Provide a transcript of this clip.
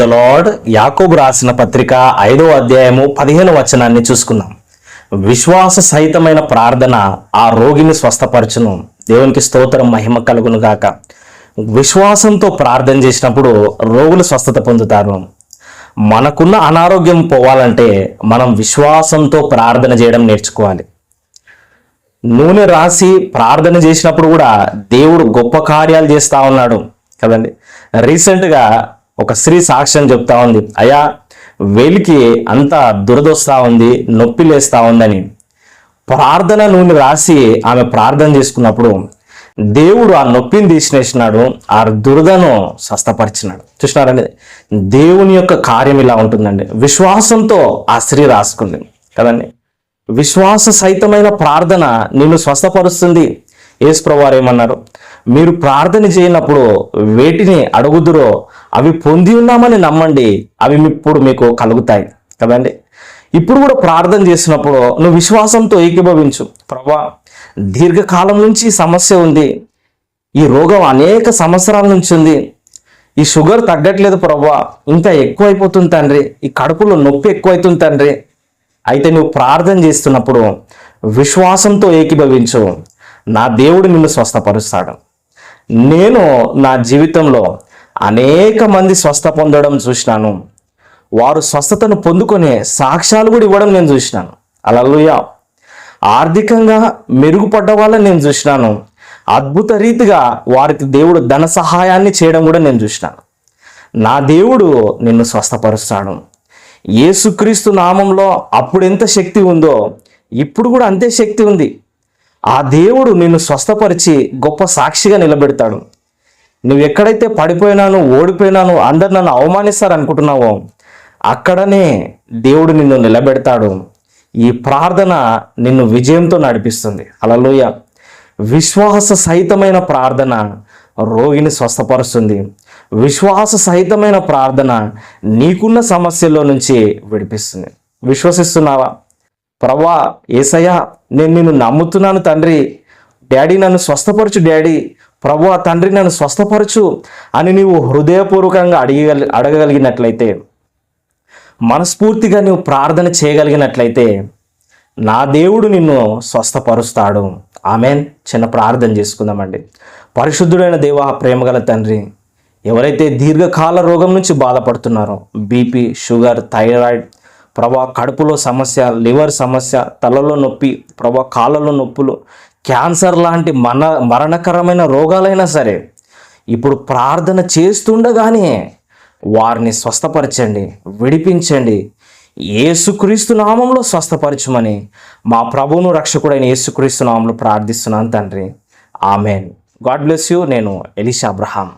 Lord యాకోబు రాసిన పత్రిక ఐదో అధ్యాయము పదిహేను వచనాన్ని చూసుకుందాం. విశ్వాస సహితమైన ప్రార్థన ఆ రోగిని స్వస్థపరచును. దేవునికి స్తోత్రం మహిమ కలుగును గాక. విశ్వాసంతో ప్రార్థన చేసినప్పుడు రోగులు స్వస్థత పొందుతారు. మనకున్న అనారోగ్యం పోవాలంటే మనం విశ్వాసంతో ప్రార్థన చేయడం నేర్చుకోవాలి. నూనె రాసి ప్రార్థన చేసినప్పుడు కూడా దేవుడు గొప్ప కార్యాలు చేస్తా ఉన్నాడు. కదండి? రీసెంట్గా ఒక స్త్రీ సాక్ష్యం చెప్తా ఉంది. అయ్యా వేలికి అంత దురదొస్తా ఉంది నొప్పి లేస్తా ఉందని. ప్రార్థన నూనె రాసి ఆమె ప్రార్థన చేసుకున్నప్పుడు దేవుడు ఆ నొప్పిని తీసినేసినాడు ఆ దురదను స్వస్థపరిచినాడు. చూసినారండి దేవుని యొక్క కార్యం ఇలా ఉంటుందండి. విశ్వాసంతో ఆ స్త్రీ రాసుకుంది. కదండి? విశ్వాస సహితమైన ప్రార్థన నిన్ను స్వస్థపరుస్తుంది. యేసుప్రవారు ఏమన్నారు? మీరు ప్రార్థన చేయనప్పుడు వేటిని అడుగుదురో అవి పొంది ఉన్నామని నమ్మండి. అవి ఇప్పుడు మీకు కలుగుతాయి. కదండి? ఇప్పుడు కూడా ప్రార్థన చేసినప్పుడు నువ్వు విశ్వాసంతో ఏకీభవించు. ప్రభా దీర్ఘకాలం నుంచి సమస్య ఉంది. ఈ రోగం అనేక సంవత్సరాల నుంచి ఉంది. ఈ షుగర్ తగ్గట్లేదు ప్రభా. ఇంకా ఎక్కువైపోతుంది తండ్రి. ఈ కడుపులో నొప్పి ఎక్కువైతుంది తండ్రి. అయితే నువ్వు ప్రార్థన చేస్తున్నప్పుడు విశ్వాసంతో ఏకీభవించు. నా దేవుడు నిన్ను స్వస్థపరుస్తాడు. నేను నా జీవితంలో అనేక మంది స్వస్థ పొందడం చూసినాను. వారు స్వస్థతను పొందుకునే సాక్ష్యాలు కూడా ఇవ్వడం నేను చూసినాను. అలలుయ ఆర్థికంగా మెరుగుపడ్డ వాళ్ళని నేను చూసినాను. అద్భుత రీతిగా వారికి దేవుడు ధన సహాయాన్ని చేయడం కూడా నేను చూసినాను. నా దేవుడు నిన్ను స్వస్థపరుస్తాడు. ఏసుక్రీస్తు నామంలో అప్పుడు ఎంత శక్తి ఉందో ఇప్పుడు కూడా అంతే శక్తి ఉంది. ఆ దేవుడు నిన్ను స్వస్థపరిచి గొప్ప సాక్షిగా నిలబెడతాడు. నువ్వు ఎక్కడైతే పడిపోయినాను ఓడిపోయినాను అందరు నన్ను అవమానిస్తారు అనుకుంటున్నావో అక్కడనే దేవుడు నిన్ను నిలబెడతాడు. ఈ ప్రార్థన నిన్ను విజయంతో నడిపిస్తుంది. అలలోయ విశ్వాస సహితమైన ప్రార్థన రోగిని స్వస్థపరుస్తుంది. విశ్వాస సహితమైన ప్రార్థన నీకున్న సమస్యల్లో నుంచి విడిపిస్తుంది. విశ్వసిస్తున్నావా? ప్రభా ఏసయ్యా నేను నిన్ను నమ్ముతున్నాను తండ్రి. డాడీ నన్ను స్వస్థపరచు డాడీ. ప్రభు తండ్రి నన్ను స్వస్థపరచు అని నీవు హృదయపూర్వకంగా అడిగగలి అడగగలిగినట్లయితే మనస్ఫూర్తిగా నువ్వు ప్రార్థన చేయగలిగినట్లయితే నా దేవుడు నిన్ను స్వస్థపరుస్తాడు. ఆమెన్. చిన్న ప్రార్థన చేసుకుందామండి. పరిశుద్ధుడైన దేవ ప్రేమగల తండ్రి ఎవరైతే దీర్ఘకాల రోగం నుంచి బాధపడుతున్నారో బీపీ షుగర్ థైరాయిడ్ ప్రభా కడుపులో సమస్య లివర్ సమస్య తలలో నొప్పి ప్రభా కాళ్ళలో నొప్పులు క్యాన్సర్ లాంటి మన మరణకరమైన రోగాలైనా సరే ఇప్పుడు ప్రార్థన చేస్తుండగానే వారిని స్వస్థపరచండి విడిపించండి. ఏసుక్రీస్తు నామంలో స్వస్థపరచమని మా ప్రభువును రక్షకుడైన ఏసుక్రీస్తు నామంలో ప్రార్థిస్తున్నాను తండ్రి. ఆమెన్. God bless you. నేను ఎలిషా అబ్రహాం.